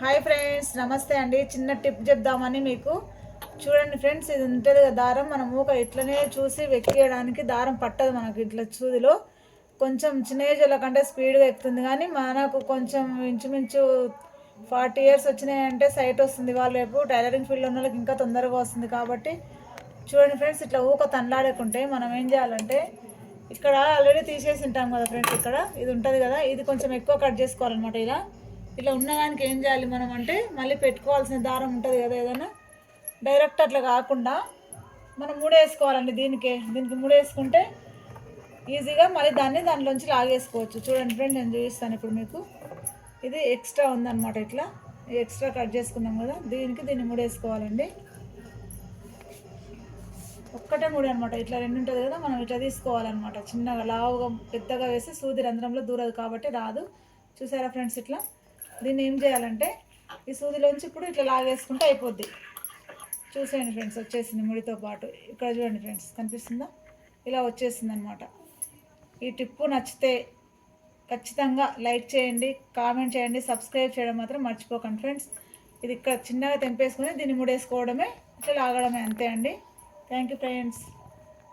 Hi friends నమస్తే అండి. చిన్న టిప్ చెప్దామని మీకు. చూడండి ఫ్రెండ్స్ ఇది ఉంటుంది కదా దారం. మనం ఊక ఇట్లనే చూసి వెక్కియడానికి దారం పట్టదు మనకు ఇట్లా సూదిలో. కొంచెం చిన్న ఏజ్ల కంటే స్పీడ్గా ఎక్కుతుంది. కానీ మనకు కొంచెం ఇంచుమించు ఫార్టీ ఇయర్స్ వచ్చినాయంటే సైట్ వస్తుంది. వాళ్ళ రేపు టైలరింగ్ ఫీల్డ్ ఉన్న వాళ్ళకి ఇంకా తొందరగా వస్తుంది కాబట్టి. చూడండి ఫ్రెండ్స్ ఇట్లా ఊక తనలాడకుంటే మనం ఏం చేయాలంటే ఇక్కడ ఆల్రెడీ తీసేసి ఉంటాం కదా ఫ్రెండ్స్ ఇక్కడ. ఇది ఉంటుంది కదా. ఇది కొంచెం ఎక్కువ కట్ చేసుకోవాలన్నమాట ఇలా. ఇలా ఉన్నదానికి ఏం చేయాలి మనం అంటే మళ్ళీ పెట్టుకోవాల్సిన దారం ఉంటుంది కదా ఏదైనా? డైరెక్ట్ అట్లా కాకుండా మనం మూడేసుకోవాలండి దీనికే. దీనికి మూడేసుకుంటే ఈజీగా మళ్ళీ దాన్ని దానిలోంచి లాగేసుకోవచ్చు. చూడండి ఫ్రెండ్ నేను చూపిస్తాను ఇప్పుడు మీకు. ఇది ఎక్స్ట్రా ఉందన్నమాట ఇట్లా. ఎక్స్ట్రా కట్ చేసుకున్నాం కదా. దీనికి దీన్ని మూడేసుకోవాలండి. ఒక్కటే ముడి అనమాట ఇట్లా రెండు ఉంటుంది కదా మనం ఇట్లా తీసుకోవాలన్నమాట. చిన్నగా లావుగా పెద్దగా వేసి సూది రంధ్రంలో దూరదు కాబట్టి రాదు. చూసారా ఫ్రెండ్స్ ఇట్లా? దీన్ని ఏం చేయాలంటే ఈ సూదిలోంచి ఇప్పుడు ఇట్లా లాగేసుకుంటే అయిపోద్ది. చూసేయండి ఫ్రెండ్స్ వచ్చేసింది ముడితో పాటు. ఇక్కడ చూడండి ఫ్రెండ్స్ కనిపిస్తుందా? ఇలా వచ్చేసింది అనమాట ఈ టిప్పు నచ్చితే ఖచ్చితంగా లైక్ చేయండి కామెంట్ చేయండి సబ్స్క్రైబ్ చేయడం మాత్రం మర్చిపోకండి ఫ్రెండ్స్. ఇది ఇక్కడ చిన్నగా తెంపేసుకుని దీన్ని ముడేసుకోవడమే ఇట్లా లాగడమే అంతే అండి. Thank you friends.